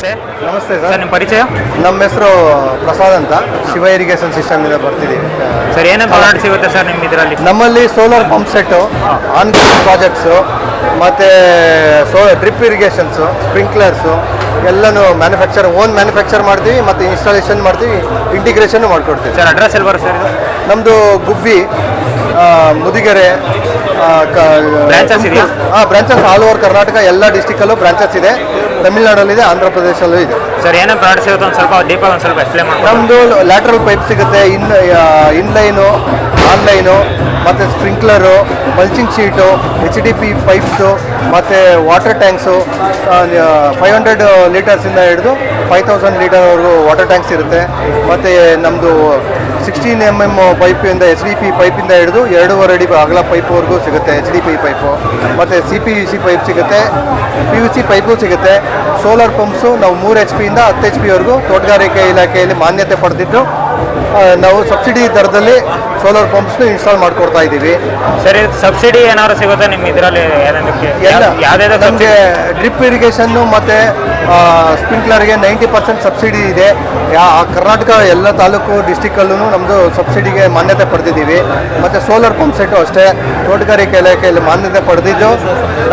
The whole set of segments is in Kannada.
ನಮಸ್ತೆ. ಸರ್. ಸರ್ ನಿಮ್ಮ ಪರಿಚಯ? ನಮ್ಮ ಹೆಸರು ಪ್ರಸಾದ್ ಅಂತ. ಶಿವ ಇರಿಗೇಷನ್ ಸಿಸ್ಟಮ್ ಇಂದ ಬರ್ತಿದ್ದೀವಿ. ಸರ್ ಏನೇನು ಪ್ರಾಡಕ್ಟ್ ಸಿಗುತ್ತೆ ಸರ್ ನಿಮ್ಮ ಇದರಲ್ಲಿ? ನಮ್ಮಲ್ಲಿ solar pump set on projects ಮತ್ತು ಸೋ ಡ್ರಿಪ್ ಇರಿಗೇಷನ್ಸು ಸ್ಪ್ರಿಂಕ್ಲರ್ಸು ಎಲ್ಲನೂ ಮ್ಯಾನುಫ್ಯಾಕ್ಚರ್ ಓನ್ ಮ್ಯಾನುಫ್ಯಾಕ್ಚರ್ ಮಾಡ್ತೀವಿ ಮತ್ತು ಇನ್ಸ್ಟಾಲೇಷನ್ ಮಾಡ್ತೀವಿ ಇಂಟಿಗ್ರೇಷನ್ ಮಾಡ್ಕೊಡ್ತೀವಿ. ಸರ್ ಅಡ್ರೆಸ್ ಎಲ್ಲಿ ಬರುತ್ತೆ ಸರ್ ನಮ್ಮದು ಗುಬ್ಬಿ ಮುದಿಗೆರೆ ಬ್ರಾಂಚಸ್ ಇದೆ ಹಾಂ ಬ್ರಾಂಚಸ್ ಆಲ್ ಓವರ್ ಕರ್ನಾಟಕ ಎಲ್ಲ ಡಿಸ್ಟಿಕಲ್ಲೂ ಬ್ರಾಂಚಸ್ ಇದೆ. ತಮಿಳ್ನಾಡಲ್ಲಿದೆ ಆಂಧ್ರ ಪ್ರದೇಶಲ್ಲೂ ಇದೆ. ಸರ್ ಏನೇ ಪ್ರಾಡಕ್ಟ್ ಸಿಗುತ್ತೆ ಒಂದು ಸ್ವಲ್ಪ ದೀಪ ಒಂದು ಸ್ವಲ್ಪ ಎಕ್ಸ್ಪ್ಲೇನ್ ಮಾಡಿ ನಮ್ಮದು ಲ್ಯಾಟ್ರಲ್ ಪೈಪ್ ಸಿಗುತ್ತೆ ಇನ್ ಇನ್ಲೈನು ಆನ್ಲೈನು ಮತ್ತು sprinkler mulching sheet H D P pipes ಮತ್ತು ವಾಟರ್ ಟ್ಯಾಂಕ್ಸು ಫೈವ್ ಹಂಡ್ರೆಡ್ ಲೀಟರ್ಸಿಂದ ಹಿಡಿದು ಫೈವ್ ತೌಸಂಡ್ ಲೀಟರ್ವರೆಗೂ ವಾಟರ್ ಟ್ಯಾಂಕ್ಸ್ ಇರುತ್ತೆ. ಮತ್ತು ನಮ್ಮದು ಸಿಕ್ಸ್ಟೀನ್ ಎಂ ಎಂ ಪೈಪಿಂದ ಎಚ್ ಡಿ ಪಿ ಪೈಪಿಂದ ಹಿಡಿದು ಎರಡೂವರೆ ಅಡಿ ಅಗಲ ಪೈಪ್ವರೆಗೂ ಸಿಗುತ್ತೆ ಎಚ್ ಡಿ ಪಿ ಪೈಪು ಮತ್ತು C P U C pipe ಸಿಗುತ್ತೆ ಪಿ ಯು ಸಿ ಪೈಪು ಸಿಗುತ್ತೆ. ಸೋಲಾರ್ ಪಂಪ್ಸು ನಾವು ಮೂರು ಎಚ್ ಪಿಯಿಂದ ಹತ್ತು ಎಚ್ ಪಿವರೆಗೂ ತೋಟಗಾರಿಕೆ ಇಲಾಖೆಯಲ್ಲಿ ಮಾನ್ಯತೆ ಪಡೆದಿದ್ದು ನಾವು ಸಬ್ಸಿಡಿ ದರದಲ್ಲಿ ಸೋಲಾರ್ ಪಂಪ್ಸ್ನು ಇನ್ಸ್ಟಾಲ್ ಮಾಡ್ಕೊಡ್ತಾ ಇದ್ದೀವಿ ಸರಿ ಸಬ್ಸಿಡಿ ಏನಾದ್ರು ಸಿಗುತ್ತೆ ನಿಮ್ಮ ಇದರಲ್ಲಿ ಎಲ್ಲ. ಯಾವುದೇ ನಮಗೆ ಡ್ರಿಪ್ ಇರಿಗೇಷನ್ನು ಮತ್ತು ಸ್ಪ್ರಿಂಕ್ಲರ್ಗೆ ನೈಂಟಿ ಪರ್ಸೆಂಟ್ ಸಬ್ಸಿಡಿ ಇದೆ. ಯಾ ಕರ್ನಾಟಕ ಎಲ್ಲ ತಾಲೂಕು ಡಿಸ್ಟಿಕಲ್ಲೂ ನಮ್ಮದು ಸಬ್ಸಿಡಿಗೆ ಮಾನ್ಯತೆ ಪಡೆದಿದ್ದೀವಿ. ಮತ್ತು ಸೋಲಾರ್ ಪಂಪ್ ಸೆಟ್ಟು ಅಷ್ಟೇ. ತೋಟಗಾರಿಕೆ ಇಲಾಖೆಯಲ್ಲಿ ಮಾನ್ಯತೆ ಪಡೆದಿದ್ದು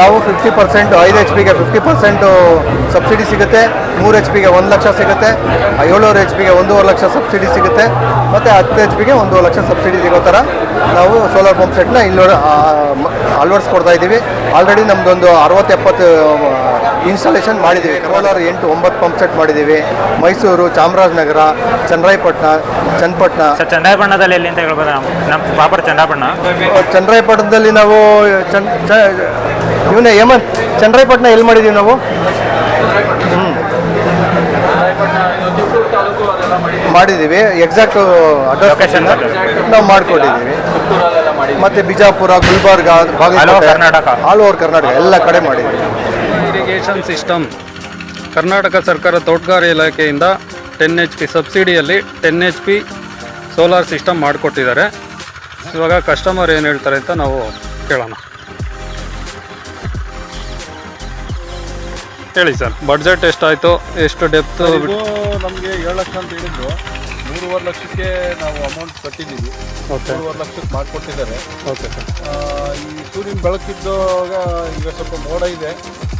ನಾವು ಫಿಫ್ಟಿ ಪರ್ಸೆಂಟ್ ಐದು ಎಚ್ ಪಿಗೆ ಫಿಫ್ಟಿ ಪರ್ಸೆಂಟು ಸಬ್ಸಿಡಿ ಸಿಗುತ್ತೆ. ಮೂರು ಎಚ್ ಪಿಗೆ ಒಂದು ಲಕ್ಷ ಸಿಗುತ್ತೆ. ಏಳುವರೆ ಎಚ್ ಪಿಗೆ ಒಂದೂವರೆ ಲಕ್ಷ ಸಬ್ಸಿಡಿ ಸಿಗುತ್ತೆ. ಮತ್ತು ಹತ್ತು ಎಚ್ ಪಿಗೆ ಒಂದೂವರೆ ಲಕ್ಷ ಸಬ್ಸಿಡಿ ಸಿಗೋ ಥರ ನಾವು ಸೋಲಾರ್ ಪಂಪ್ ಸೆಟ್ನ ಇಲ್ಲಿ ಅಳವಡಿಸ್ಕೊಡ್ತಾ ಇದ್ದೀವಿ. ಆಲ್ರೆಡಿ ನಮ್ಮದೊಂದು ಅರವತ್ತು ಎಪ್ಪತ್ತು ಇನ್ಸ್ಟಾಲೇಷನ್ ಮಾಡಿದ್ದೀವಿ. ಕೋಲಾರ ಎಂಟು ಒಂಬತ್ತು ಪಂಪ್ ಸೆಟ್ ಮಾಡಿದ್ದೀವಿ. ಮೈಸೂರು ಚಾಮರಾಜನಗರ ಚನ್ನರಾಯಪಟ್ಟಣ ಚನ್ನಪಟ್ಟಣ. ಚಂದ್ರಾಯಪಟ್ಟಣದಲ್ಲಿ ಎಲ್ಲಿ ಅಂತ ಹೇಳ್ಬೋದು? ನಮ್ಮ ಪ್ರಾಪರ್ ಚನ್ನರಾಯಪಟ್ಟಣದಲ್ಲಿ ನಾವು ಚನ್ ಇವನೇ ಹೇಮಂತ್ ಚನ್ನರಾಯಪಟ್ಟಣ ಎಲ್ಲಿ ಮಾಡಿದ್ದೀವಿ ನಾವು? ಮಾಡಿದ್ದೀವಿ. ಎಕ್ಸಾಕ್ಟ್ ಅಡ್ರೆಸ್ ನಾವು ಮಾಡ್ಕೊಂಡಿದ್ದೀವಿ ಮತ್ತೆ ಬಿಜಾಪುರ ಗುಲ್ಬರ್ಗ ಕರ್ನಾಟಕ. ಆಲ್ ಓವರ್ ಕರ್ನಾಟಕ ಎಲ್ಲ ಕಡೆ ಮಾಡಿದ್ದೀವಿ. ಇರಿಗೇಷನ್ ಸಿಸ್ಟಮ್ ಕರ್ನಾಟಕ ಸರ್ಕಾರ ತೋಟಗಾರಿಕೆ ಇಲಾಖೆಯಿಂದ ಟೆನ್ ಎಚ್ ಪಿ ಸಬ್ಸಿಡಿಯಲ್ಲಿ ten H P solar system ಮಾಡಿಕೊಟ್ಟಿದ್ದಾರೆ. ಇವಾಗ ಕಸ್ಟಮರ್ ಏನು ಹೇಳ್ತಾರೆ ಅಂತ ನಾವು ಕೇಳೋಣ. ಹೇಳಿ ಸರ್. ಬಡ್ಜೆಟ್ ಎಷ್ಟಾಯಿತು? ಎಷ್ಟು ಡೆಪ್ತ್ ಇದು ನಮಗೆ ಏಳು ಲಕ್ಷ ಅಂತ ಹೇಳಿದ್ರು. ಮೂರುವರೆ ಲಕ್ಷಕ್ಕೆ ನಾವು ಅಮೌಂಟ್ ಕಟ್ಟಿದ್ದೀವಿ. ಓಕೆ. ಮೂರುವರೆ ಲಕ್ಷಕ್ಕೆ ಮಾಡಿಕೊಟ್ಟಿದ್ದಾರೆ. Okay sir. ಆ, ಈ ಸೂರ್ಯನ ಬೆಳಕಿದ್ದಾಗ ಈಗ ಸ್ವಲ್ಪ ಮೋಡ ಇದೆ.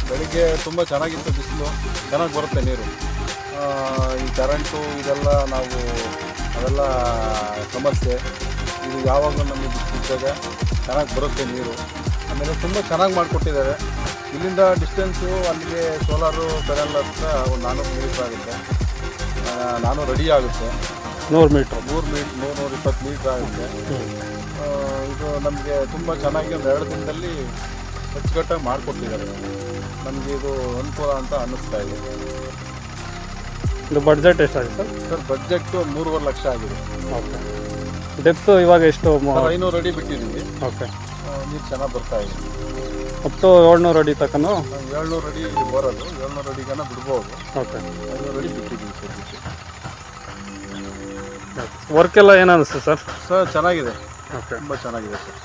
ಬೆಳಿಗ್ಗೆ ತುಂಬ ಚೆನ್ನಾಗಿತ್ತು ಬಿಸಿಲು. ಚೆನ್ನಾಗಿ ಬರುತ್ತೆ ನೀರು. ಆ, ಈ ಕರೆಂಟು ಇದೆಲ್ಲ ನಾವು ಅದೆಲ್ಲ ಸಮಸ್ಯೆ. ಇದು ಯಾವಾಗಲೂ ನಮಗೆ ಬಿಸಿಲಿದ್ದಾಗ ಚೆನ್ನಾಗಿ ಬರುತ್ತೆ ನೀರು. ಆಮೇಲೆ ತುಂಬ ಚೆನ್ನಾಗಿ ಮಾಡಿಕೊಟ್ಟಿದ್ದಾರೆ. ಇಲ್ಲಿಂದ ಡಿಸ್ಟೆನ್ಸು ಅಲ್ಲಿಗೆ ಸೋಲಾರು ಪೆನಲ್ ಹತ್ರ ಒಂದು ನಾನ್ನೂರು ಮೀಟ್ರ್ ಆಗುತ್ತೆ. ನಾನು ರೆಡಿ ಆಗುತ್ತೆ. ನೂರು ಮೀಟ್ರ್ ನೂರು ಮೀಟ್ ನೂರು ನೂರ ಇಪ್ಪತ್ತು ಮೀಟ್ರ್ ಆಗುತ್ತೆ. ಇದು ನಮಗೆ ತುಂಬ ಚೆನ್ನಾಗಿ ಒಂದು ಎರಡು ದಿನದಲ್ಲಿ ಅಚ್ಚುಕಟ್ಟಾಗಿ ಮಾಡಿಕೊಟ್ಟಿದ್ದಾರೆ. ನಮಗೆ ಇದು ಅನುಕೂಲ ಅಂತ ಅನ್ನಿಸ್ತಾ ಇದೆ. ಇದು ಬಡ್ಜೆಟ್ ಎಷ್ಟಾಗಿದೆ ಸರ್? ಸರ್ ಬಡ್ಜೆಟ್ ಮೂರುವರೆ ಲಕ್ಷ ಆಗಿದೆ. ಓಕೆ. ಡೆಪ್ತು ಇವಾಗ ಎಷ್ಟು? ಐನೂರು ಅಡಿ ಬಿಟ್ಟಿದ್ದೀವಿ. ಓಕೆ. ನೀರು ಚೆನ್ನಾಗಿ ಬರ್ತಾ ಇದೆ. ಅಪ್ ಟು ಏಳ್ನೂರು ಅಡಿ ತಕ್ಕ ಏಳ್ನೂರು ಅಡಿ ಬರೋದು ಏಳ್ನೂರು ಅಡಿಗನ ಬಿಡ್ಬೋದು. ಓಕೆ. ಏಳ್ನೂರು ಅಡಿ ಬಿಟ್ಟಿದ್ದೀವಿ ಸರ್ ವರ್ಕ್ ಎಲ್ಲ ಏನು ಅನಿಸ್ತು ಸರ್? ಸರ್ ಚೆನ್ನಾಗಿದೆ. ಓಕೆ. ತುಂಬ ಚೆನ್ನಾಗಿದೆ ಸರ್.